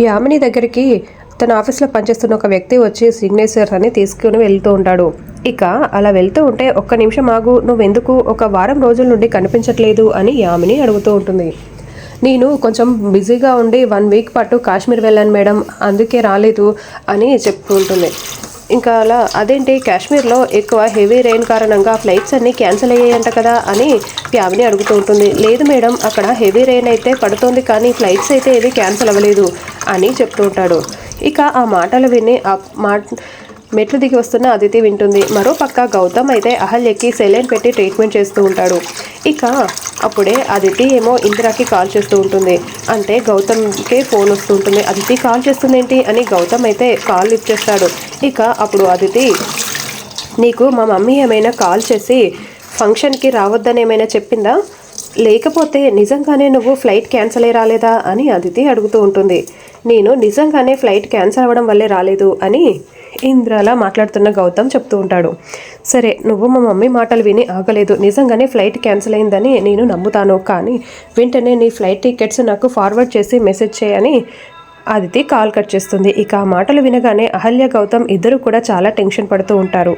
ఈ ఆమెని దగ్గరికి తన ఆఫీస్లో పనిచేస్తున్న ఒక వ్యక్తి వచ్చి సిగ్నేచర్ అని తీసుకుని వెళ్తూ ఉంటాడు. ఇక అలా వెళ్తూ ఉంటే ఒక్క నిమిషం ఆగు నువ్వెందుకు ఒక వారం రోజుల నుండి కనిపించట్లేదు అని యామిని అడుగుతూ ఉంటుంది. నేను కొంచెం బిజీగా ఉండి వన్ వీక్ పాటు కాశ్మీర్ వెళ్ళాను మేడం అందుకే రాలేదు అని చెప్తూ ఉంటుంది. ఇంకా అలా అదేంటి? కాశ్మీర్లో ఎక్కువ హెవీ రెయిన్ కారణంగా ఫ్లైట్స్ అన్నీ క్యాన్సిల్ అయ్యాయంట కదా అని ప్యామిని అడుగుతూ ఉంటుంది. లేదు మేడం అక్కడ హెవీ రెయిన్ అయితే పడుతోంది కానీ ఫ్లైట్స్ అయితే ఏవి క్యాన్సిల్ అవ్వలేదు అని చెప్తూ ఉంటాడు. ఇక ఆ మాటలు విని ఆ మా మెట్లు దిగి వస్తున్న అదితి వింటుంది. మరో పక్క గౌతమ్ అయితే అహల్యకి సెలైన్ పెట్టి ట్రీట్మెంట్ చేస్తూ ఉంటాడు. ఇక అప్పుడే అదితి ఏమో ఇందిరాకి కాల్ చేస్తూ ఉంటుంది. అంటే గౌతమ్కే ఫోన్ వస్తూ ఉంటుంది అదితి కాల్ చేస్తుంది ఏంటి అని గౌతమ్ అయితే కాల్ లిఫ్ట్ చేస్తాడు. ఇక అప్పుడు అదితి నీకు మా మమ్మీ ఏమైనా కాల్ చేసి ఫంక్షన్కి రావద్దని ఏమైనా చెప్పిందా? లేకపోతే నిజంగానే నువ్వు ఫ్లైట్ క్యాన్సిల్ అయి రాలేదా అని అదితి అడుగుతూ ఉంటుంది. నేను నిజంగానే ఫ్లైట్ క్యాన్సిల్ అవ్వడం వల్లే రాలేదు అని ఇంద్రలా మాట్లాడుతున్న గౌతమ్ చెప్తూ ఉంటాడు. సరే నువ్వు మా మమ్మీ మాటలు విని ఆగలేదు. నిజంగానే ఫ్లైట్ క్యాన్సిల్ అయిందని నేను నమ్ముతాను. కానీ వెంటనే నీ ఫ్లైట్ టికెట్స్ నాకు ఫార్వర్డ్ చేసి మెసేజ్ చేయని అదితి కాల్ కట్ చేస్తుంది. ఇక ఆ మాటలు వినగానే అహల్య గౌతమ్ ఇద్దరు కూడా చాలా టెన్షన్ పడుతూ ఉంటారు.